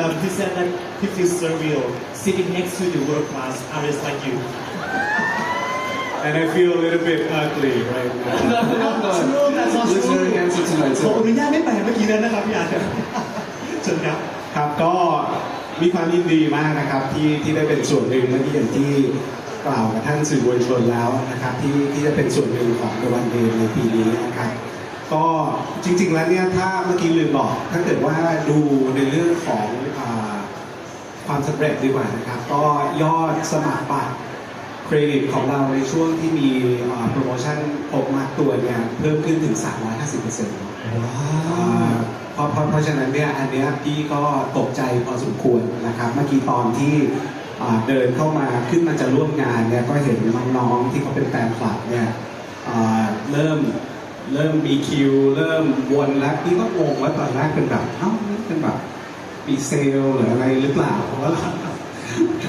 um, he said that he feels surreal sitting next to the world class artists like you. and I feel a little bit ugly right now True, that's not Looks true. very handsome tonight ขอ too. อนุญาตไม่แปลเมื่อกี้นั้นนะครับพี่อาร์ตเชิญครับ ครับก็มีความยินดีมากนะครับที่ที่ได้เป็นส่วนหนึ่งเมื่อกี้อย่างที่กล่าวกับท่านสื่อมวลชนแล้วนะครับที่ที่จะเป็นส่วนหนึ่งของในวันเดย์ในปีนี้นะครับ ก็จริง ๆ แล้วเนี่ยถ้าเมื่อกี้ลืมบอกถ้าเกิดว่าดูในเรื่องของอความสำเร็จดีกว่านะครับ ก็ยอดสมัครบัตรเครดิตของเราในช่วงที่มีโปรโมชั่นครบมาตัวเนี่ยเพิ่มขึ้นถึง 350%เพราะเพราะเพราะฉะนั้นเนี่ยอันเนี้ยพี่ก็ตกใจพอสมควรนะครับ เมื่อกี้ตอนที่เดินเข้ามาขึ้นมาจะร่วมงานเนี่ยก็เห็นน้องๆที่เขาเป็นแฟนคลับเนี่ยเริ่ม เริ่มมีคิว เริ่มวนแล้วพี่ก็งงว่าตอนแรกเป็นแบบเอ้าเป็นแบบมีเซลหรืออะไรหรือเปล่าเพราะว่าเรา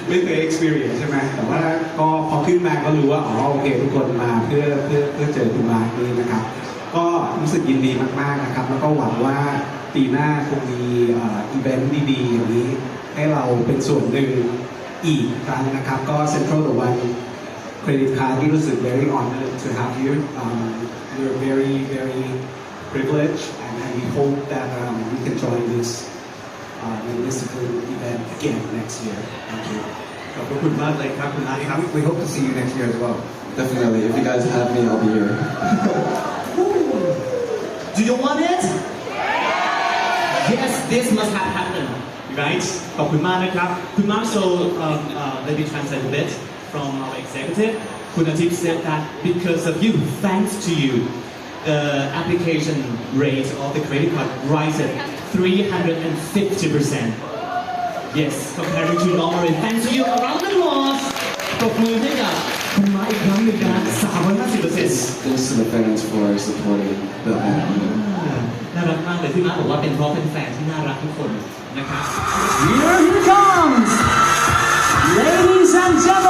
ไม่เคย experience ใช่ไหมแต่ว่าก็พอขึ้นมาก็รู้ว่าอ๋อโอเคทุกคนมาเพื่อเพื่อเพื่อเจอคุณมาร์คนี่นะครับ ก็รู้สึกยินดีมากๆนะครับ แล้วก็หวังว่าปีหน้าคงมีอีเวนต์ดีๆอย่างนี้ ให้เราเป็นส่วนหนึ่งอีกครั้งนะครับ ก็ Central the One Credit Card ที่รู้สึก very honored to have you um, we're very very privileged and we hope that um, we can join this uh, municipal event again next year thank you ขอบคุณมากเลยครับคุณอาร์ตครับ We hope to see you next year as well. Definitely. If you guys have me, I'll be here. Do you want it? Yes, this must have happened, right? ขอบคุณมากนะครับ คุณมาร์ค so um, uh, let me translate a bit from our executive คุณอาทิตย์ said that because of you thanks to you the application rate of the credit card rises 350% yes comparing to normal rate thanks to you around the applause ปรบมือให้กับคุณมาร์คอีกครั้งหนึ่งนะ350% Thanks to the fans for supporting the band. น่ารักมากเลยที่มาร์คบอกว่าเป็นเพราะเป็นแฟนที่น่ารักทุกคนนะครับ Here he comes! Ladies and gentlemen,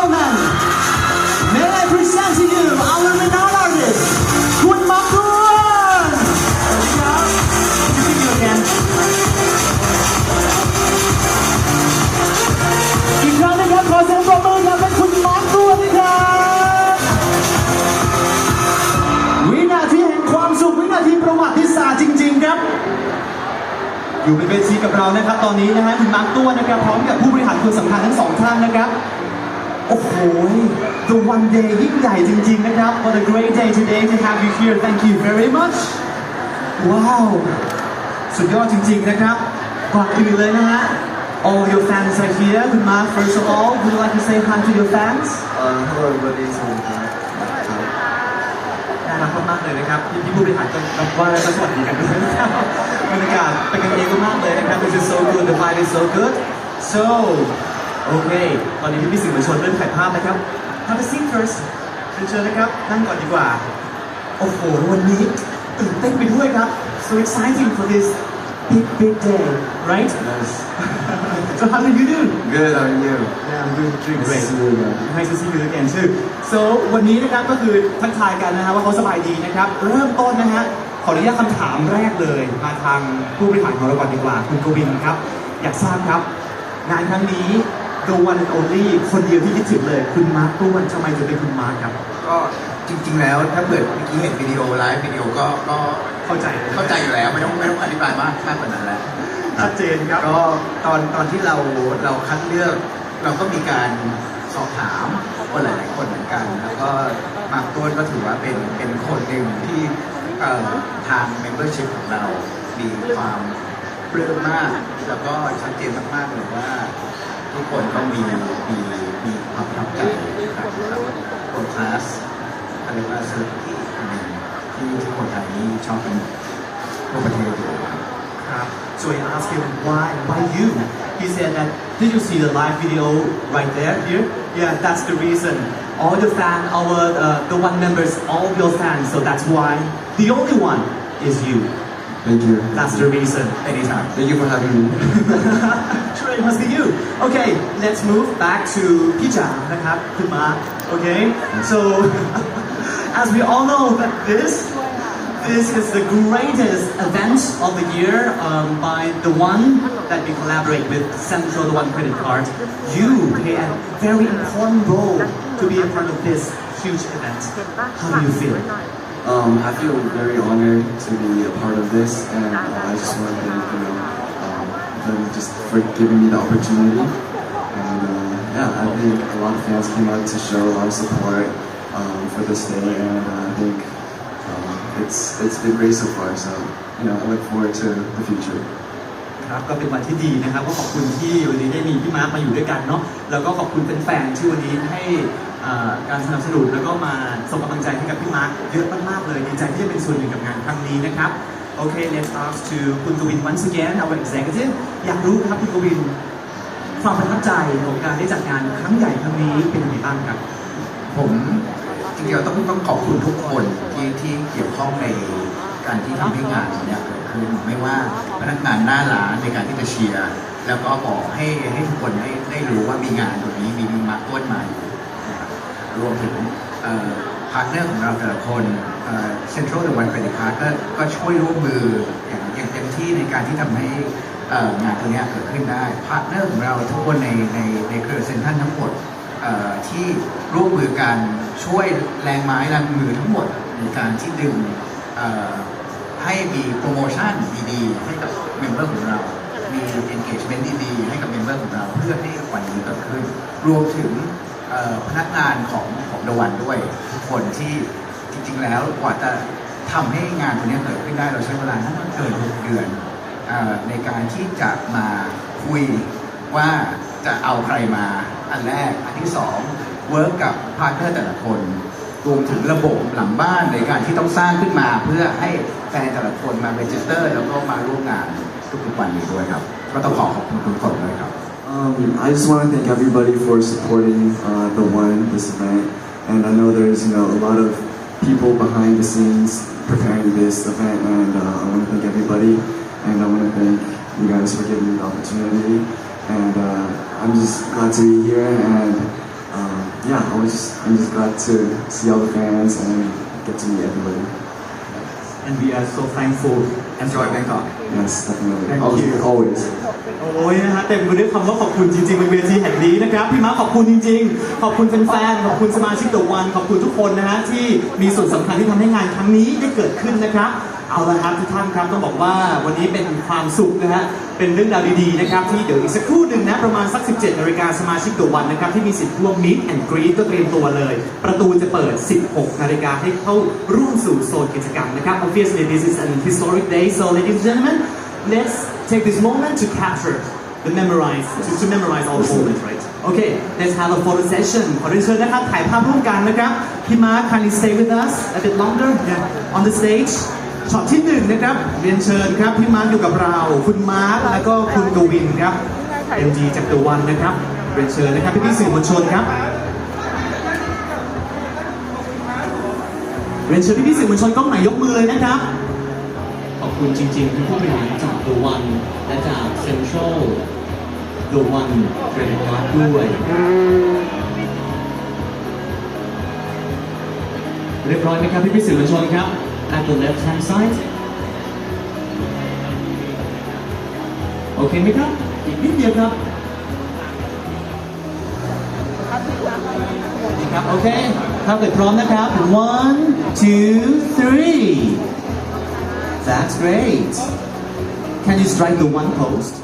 May I present to you our renowned artist, Kun Makun! Good to see you again. อีกครั้งนะครับขอเสียงปรบมือกับเป็นคุณมาร์คด้วนะครับวินาทีแห่งความสุขวินาทีประวัติศาสตร์จริง ๆ ครับ อยู่บนเวทีกับเรานะครับ ตอนนี้นะฮะคุณมาร์คตัวนะครับ พร้อมกับผู้บริหารคนสำคัญทั้งสองท่านนะครับ โอ้โห the one day ยิ่งใหญ่จริงๆนะครับ what a great day today to have you here thank you very much ว้าวสุดยอดจริงๆนะครับก่อนอื่นเลยนะฮะ all your fans are here คุณมา first of all would you like to say hi to your fans Uh, hello, everybody. So, uh, น่ารักมากๆเลยนะครับพี่พี่ผู้บริหารก็ก็ว่าแล้วก็สวัสดีกันด้วยนะครับบรรยากาศเป็นกันเองมากเลยนะครับ This is so good the vibe is so good so โอเคตอนนี้พี่พี่สื่อมวลชนเริ่มถ่ายภาพนะครับ Have a seat first เชิญเชิญนะครับนั่งก่อนดีกว่า โอ้โห วันนี้ตื่นเต้นไปด้วยครับ so exciting for this big big day right nice. so how did you do Good, how are you? yeah I'm doing doing Nice great to see you again. Nice to see you again too. So วันนี้นะครับก็คือทักทายกันนะฮะว่าเขาสบายดีนะครับ เริ่มต้นนะฮะขออนุญาตคำถามแรกเลยมาทางผู้บริหารของเราก่อนดีกว่าคุณกวินครับ อยากทราบครับ งานครั้งนี้ The One and Only คนเดียวที่คิดถึงเลย คุณมาร์คต้วนทำไมถึงเป็นคุณมาร์คครับ ก็จริง ๆ แล้วถ้าเกิดเมื่อกี้เห็นวิดีโอไลฟ์วิดีโอก็ก็เข้าใจลยเข้าใจอยู่แล้วไม่ต้องไม่ต้องอธิบายมากมากกว่านั้นแล้วชัดเจนครับก็ตอนตอนที่เราเราคัดเลือก เราก็มีการสอบถามคนหลาย ๆ คนเหมือนกัน แล้วก็มาร์คต้นก็ถือว่าเป็นเป็นคนหนึ่งที่เอ่อทาง membership ของเรามีความปลื้มมาก แล้วก็ชัดเจนมาก ๆ เลยว่า ทุกคนก็มีมีมีความประทับใจนะครับโปรคลาสอะไรยกว่าเซอร์ที่อันหนึ่งที่ที่คนไทยนี่ชอบกันทั่วประเทศเลยครับ Crap. So I asked him why why you? He said that did you see the live video right there here? Yeah, that's the reason. All the fan, our uh, the one members, all of your fans. So that's why the only one is you. Thank you. That's the reason. Anytime. Thank you for having me. sure, it must be you. Okay, let's move back to Pichan. okay? So, as we all know that this this is the greatest event of the year um, by the one that we collaborate with Central The One Credit Card. You play a very important role to be in front of this huge event. How do you feel? Um, I feel very honored to be a part of this, and uh, I just want to thank you know um, them just for giving me the opportunity. And uh, yeah, I think a lot of fans came out to show a lot of support um, for this day, and uh, I think um, it's it's been great so far. So you know, I look forward to the future. ครับก็เป็นวันที่ดีนะครับก็ขอบคุณที่วันนี้ได้มีพี่มาร์คมาอยู่ด้วยกันเนาะแล้วก็ขอบคุณแฟนๆที่วันนี้ให้อ่า การสนับสนุนแล้วก็มาส่งกำลังใจให้กับพี่มาร์คเยอะมากๆเลยดีใจที่ได้เป็นส่วนหนึ่งกับงานครั้งนี้นะครับโอเค let's ask to คุณกวิน once again our executive อยากรู้ครับคุณกวินความประทับใจของการได้จัดงานครั้งใหญ่ครั้งนี้เป็นยังไงบ้างครับ ผมจริงๆต้องต้องขอบคุณทุกคนที่ที่เกี่ยวข้องในการที่ทำให้งานเนี่ยเกิดขึ้นไม่ว่าพนักงานหน้าร้านในการที่จะเชียร์แล้วก็บอกให้ให้ทุกคนได้ได้รู้ว่ามีงานตรงนี้มีมีมาต้นมาอยู่ รวมถึงพาร์ทเนอร์ของเราแต่ละคนเซ็นทรัลเดอะวันเป็นพาร์ก็ก็ช่วยร่วมมืออย่างอย่างเต็มที่ในการที่ทำให้งานตรงเนี้เกิดขึ้นได้พาร์ทเนอร์ของเราทุกคนในในในเครือเซ็นทรัลทั้งหมดที่ร่วมมือกันช่วยแรงไม้แรงมือทั้งหมดในการที่ดึงให้มีโปรโมชั่นดีๆ ให้กับเมมเบอร์ของเรา มี engagement ดีๆ ให้กับเมมเบอร์ของเราเพื่อให้วันนี้เกิดขึ้น รวมถึง พนักงานของของดวันด้วยทุกคนที่จริง ๆ แล้วกว่าจะทำให้งานตัวนี้เกิดขึ้นได้เราใช้เวลาน่าจะเกินหกเดือนอในการที่จะมาคุยว่าจะเอาใครมาอันแรก อันที่สองเวิร์กกับพาร์ทเนอร์แต่ละคนรวมถึงระบบหลังบ้านในการที่ต้องสร้างขึ้นมา เพื่อให้แฟนแต่ละคนมาเรจิสเตอร์ แล้วก็มาร่วมงานทุกๆวันนี้ด้วยครับ ก็ต้องขอขอบคุณทุกคนด้วยครับ Um, I just want to thank everybody for supporting uh, the one this event, and I know there's you know a lot of people behind the scenes preparing this event, and uh, I want to thank everybody, and I want to thank you guys for giving me the opportunity, and uh, I'm just glad to be here, and um, yeah, I was just I'm just glad to see all the fans and get to meet everybody. and we are so thankful Enjoy Bangkok Yes, definitely. Thank always, you. always. โอ้ยนะฮะเต็มไปด้วยคำว่าขอบคุณจริงๆบนเวทีแห่งนี้นะครับพี่ม้าขอบคุณจริง ๆ ขอบคุณแฟนๆขอบคุณสมาชิกเดอะวันขอบคุณทุกคนนะฮะที่มีส่วนสำคัญที่ทำให้งานครั้งนี้ได้เกิดขึ้นนะครับ เอาละครับทุกท่านครับต้องบอกว่าวันนี้เป็นความสุขนะฮะเป็นเรื่องราวดีๆนะครับที่เดี๋ยวอีกสักครู่หนึ่งนะประมาณสัก 17นาฬิกาสมาชิกเดอะวันนะครับที่มีสิทธิ์ร่วมมิ t แอนด์กรีก็เตรียมตัวเลย ประตูจะเปิด 16นาฬิกาให้เข้าร่วมสู่โซนกิจกรรมนะครับ obviously this is an historic day so ladies and gentlemen let's take this moment to capture the memorize to, to memorize all the moments right okay let's have a photo session ขอเรียนเชิญนะครับถ่ายภาพร่วมกันนะครับพี่มาร์ค kindly stay with us a bit longer yeah. on the stage ช็อตที่หนึ่งนะครับเรียนเชิญครับพี่มาร์คอยู่กับเรา คุณมาร์คแล้วก็คุณกวินครับ MG จากตัววันนะครับเรียนเชิญนะครับพี่พี่ๆสื่อมวลชนครับเรียนเชิญพี่พี่ๆสื่อมวลชนกล้องไหนยกมือเลยนะครับขอบ คุณจริงๆทุกผู้บริหารจาก The One และจาก Central The One Credit Card ด้วยเรียบร้อยไหมครับพี่พี่สื่อมวลชนครับ at the left hand side โอเคไหมครับ อีกนิดเดียวครับดีครับ โอเคถ้าเกิดพร้อมนะครับ one two three That's great. Can you strike the one post?